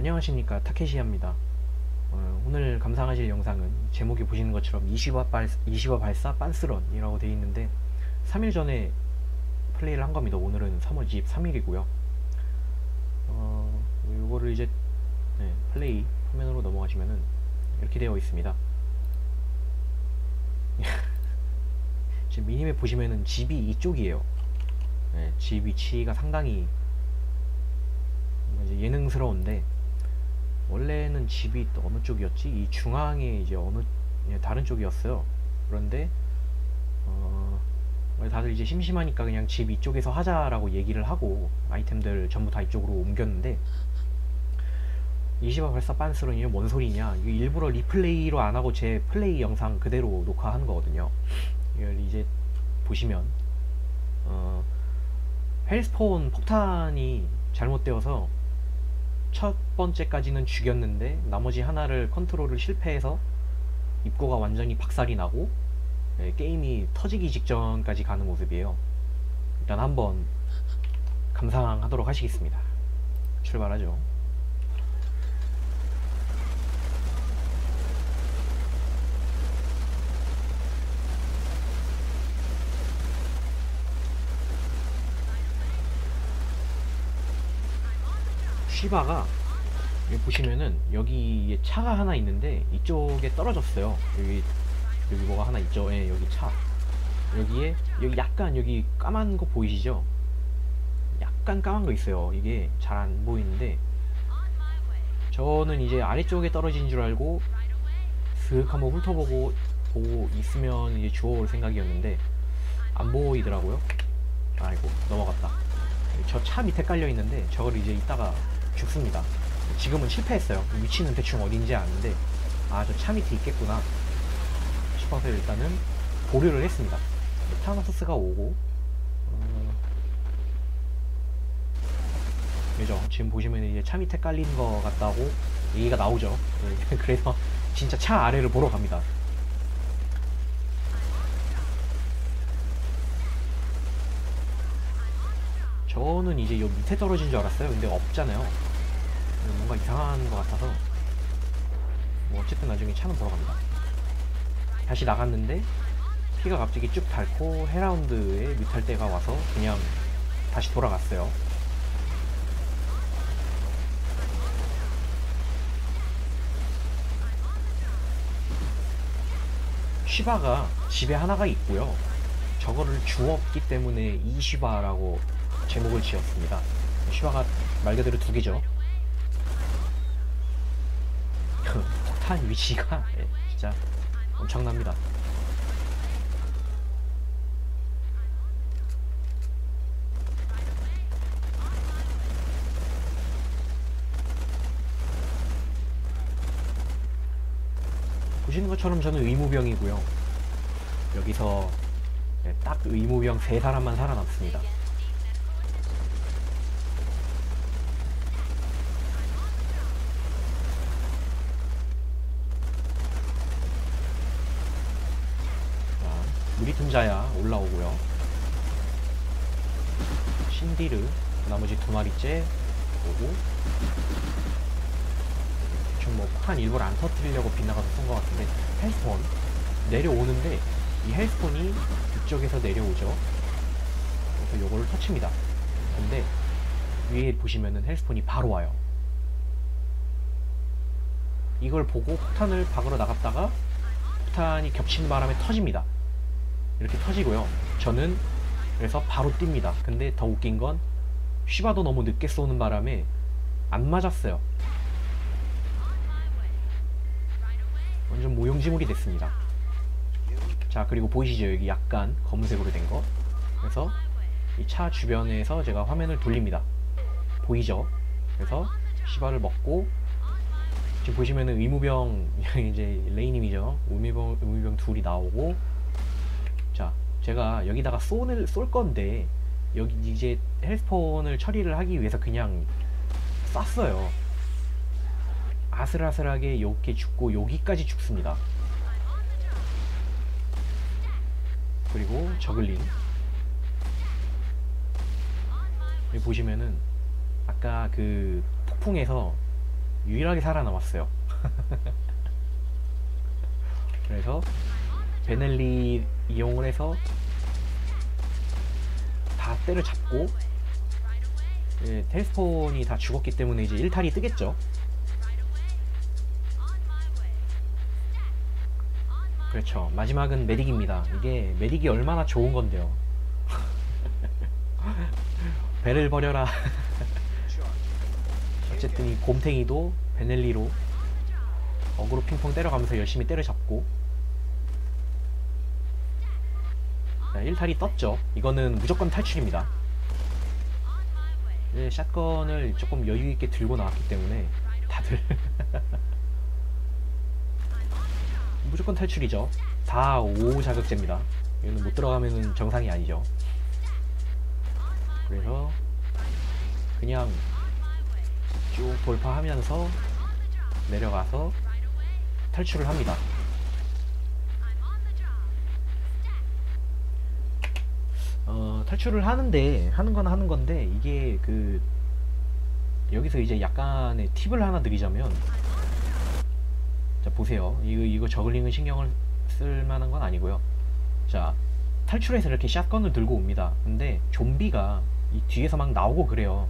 안녕하십니까. 타케시아입니다. 어, 오늘 감상하실 영상은 제목에 보시는 것처럼 이시바, 발, 이시바 발사 빤스런이라고 되어 있는데 3일 전에 플레이를 한 겁니다. 오늘은 3월 23일이고요. 어, 요거를 이제 네, 플레이 화면으로 넘어가시면은 이렇게 되어 있습니다. 지금 미니맵 보시면은 집이 이쪽이에요. 네, 집 위치가 상당히 예능스러운데 원래는 집이 또 어느 쪽이었지? 이 중앙에 이제 어느 예, 다른 쪽이었어요. 그런데 어, 다들 이제 심심하니까 그냥 집 이쪽에서 하자라고 얘기를 하고 아이템들 전부 다 이쪽으로 옮겼는데 이시바 발사 빤스런 이게 뭔 소리냐? 일부러 리플레이로 안 하고 제 플레이 영상 그대로 녹화한 거거든요. 이걸 이제 보시면 어, 헬스폰 폭탄이 잘못되어서 첫 번째까지는 죽였는데 나머지 하나를 컨트롤을 실패해서 입구가 완전히 박살이 나고 네, 게임이 터지기 직전까지 가는 모습이에요. 일단 한번 감상하도록 하시겠습니다. 출발하죠. 쉬바가 여기 보시면은 여기에 차가 하나 있는데 이쪽에 떨어졌어요. 여기 여기 뭐가 하나 있죠? 예, 여기 차. 여기에 여기 약간 여기 까만 거 보이시죠? 약간 까만 거 있어요. 이게 잘 안 보이는데 저는 이제 아래쪽에 떨어진 줄 알고 슥 한번 훑어보고 보고 있으면 이제 주워올 생각이었는데 안 보이더라고요. 아이고 넘어갔다. 저 차 밑에 깔려 있는데 저걸 이제 이따가 죽습니다. 지금은 실패했어요. 위치는 대충 어딘지 아는데 아 저 차 밑에 있겠구나 싶어서 일단은 보류를 했습니다. 타나토스가 오고 어... 그죠? 지금 보시면 이제 차 밑에 깔린 것 같다고 얘기가 나오죠. 네, 그래서 진짜 차 아래를 보러 갑니다. 저는 이제 요 밑에 떨어진 줄 알았어요. 근데 없잖아요. 뭔가 이상한 것 같아서 뭐 어쨌든 나중에 차는 보러 갑니다. 다시 나갔는데 피가 갑자기 쭉 닳고 헤라운드에 뮤탈 때가 와서 그냥 다시 돌아갔어요. 쉬바가 집에 하나가 있고요. 저거를 주었기 때문에 이쉬바라고 제목을 지었습니다. 쉬바가 말 그대로 두 개죠. 폭탄 위치가 네, 진짜 엄청납니다. 보시는 것처럼 저는 의무병이고요. 여기서 네, 딱 의무병 세 사람만 살아남습니다. 무리tum자야 올라오고요. 신디르 나머지 두 마리째 오고 대충 뭐한 일부러 안 터뜨리려고 빗나가서 쏜것 같은데 헬스폰 내려오는데 이 헬스폰이 이쪽에서 내려오죠. 그래서 요거를 터칩니다. 근데 위에 보시면은 헬스폰이 바로 와요. 이걸 보고 폭탄을 박으러 나갔다가 폭탄이 겹치는 바람에 터집니다 이렇게 터지고요. 저는 그래서 바로 뜁니다. 근데 더 웃긴 건 쉬바도 너무 늦게 쏘는 바람에 안 맞았어요. 완전 모용지물이 됐습니다. 자 그리고 보이시죠 여기 약간 검은색으로 된 거. 그래서 이 차 주변에서 제가 화면을 돌립니다. 보이죠? 그래서 시바를 먹고 지금 보시면은 의무병 이제 레이님이죠. 의무병 의무병 둘이 나오고 자 제가 여기다가 쏜을 쏠 건데 여기 이제 헬스폰을 처리를 하기 위해서 그냥 쐈어요. 아슬아슬하게 이렇게 죽고 여기까지 죽습니다. 그리고 저글링. 여기 보시면은 아까 그 폭풍에서 유일하게 살아남았어요. 그래서 베넬리 이용을 해서 다 때려잡고 예, 텔스폰이 다 죽었기 때문에 이제 일탈이 뜨겠죠. 그렇죠. 마지막은 메딕입니다. 이게 메딕이 얼마나 좋은 건데요. 배를 버려라. 어쨌든 이 곰탱이도 베넬리로 어그로 핑퐁 때려가면서 열심히 때려잡고 자, 1탈이 떴죠. 이거는 무조건 탈출입니다. 네, 샷건을 조금 여유있게 들고 나왔기 때문에 다들 무조건 탈출이죠. 다5 자극제입니다. 이거는 못 들어가면 정상이 아니죠. 그래서 그냥 쭉 돌파하면서 내려가서 탈출을 합니다. 어, 탈출을 하는데 하는 건 하는 건데 이게 그 여기서 이제 약간의 팁을 하나 드리자면 자 보세요. 이거 이거 저글링은 신경을 쓸 만한 건 아니고요. 자 탈출해서 이렇게 샷건을 들고 옵니다. 근데 좀비가 이 뒤에서 막 나오고 그래요.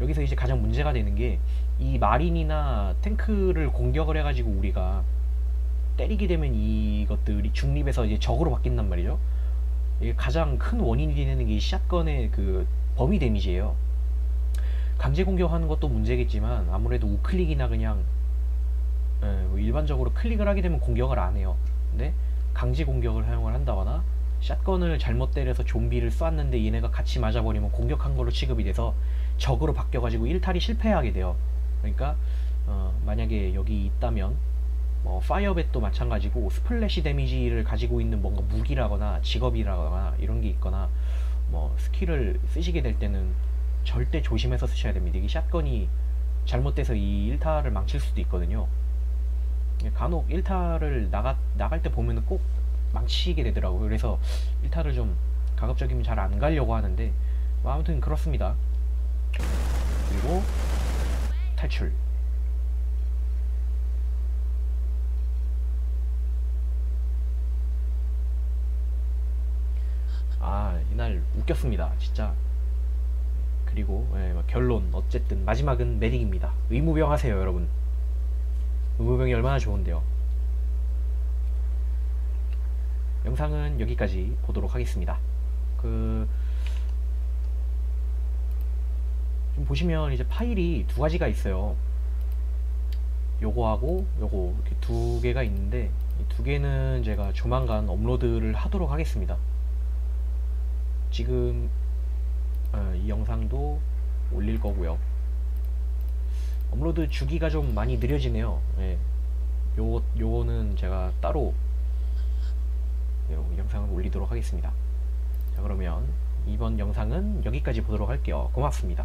여기서 이제 가장 문제가 되는 게 이 마린이나 탱크를 공격을 해가지고 우리가 때리게 되면 이것들이 중립에서 이제 적으로 바뀐단 말이죠 이게 가장 큰 원인이 되는 게이 샷건의 그 범위 데미지예요 강제 공격하는 것도 문제겠지만 아무래도 우클릭이나 그냥 예, 뭐 일반적으로 클릭을 하게 되면 공격을 안 해요. 근데 강제 공격을 사용을 한다거나 샷건을 잘못 때려서 좀비를 쐈는데 얘네가 같이 맞아버리면 공격한 걸로 취급이 돼서 적으로 바뀌어가지고 1탈이 실패하게 돼요. 그러니까 어, 만약에 여기 있다면 뭐 파이어벳도 마찬가지고 스플래시 데미지를 가지고 있는 뭔가 무기라거나 직업이라거나 이런 게 있거나 뭐 스킬을 쓰시게 될 때는 절대 조심해서 쓰셔야 됩니다. 이게 샷건이 잘못돼서 이 1타를 망칠 수도 있거든요. 간혹 1타를 나가, 나갈 때 보면은 꼭 망치게 되더라고요. 그래서 1타를 좀 가급적이면 잘 안 가려고 하는데 뭐 아무튼 그렇습니다. 그리고 탈출. 아, 이날 웃겼습니다. 진짜. 그리고 예, 뭐 결론 어쨌든 마지막은 메딕입니다. 의무병 하세요, 여러분. 의무병이 얼마나 좋은데요. 영상은 여기까지 보도록 하겠습니다. 그, 좀 보시면 이제 파일이 두 가지가 있어요. 요거하고 요거 이렇게 두 개가 있는데 이두 개는 제가 조만간 업로드를 하도록 하겠습니다. 지금 어, 이 영상도 올릴 거고요. 업로드 주기가 좀 많이 느려지네요. 예. 요, 요거는 제가 따로 요 영상을 올리도록 하겠습니다. 자, 그러면 이번 영상은 여기까지 보도록 할게요. 고맙습니다.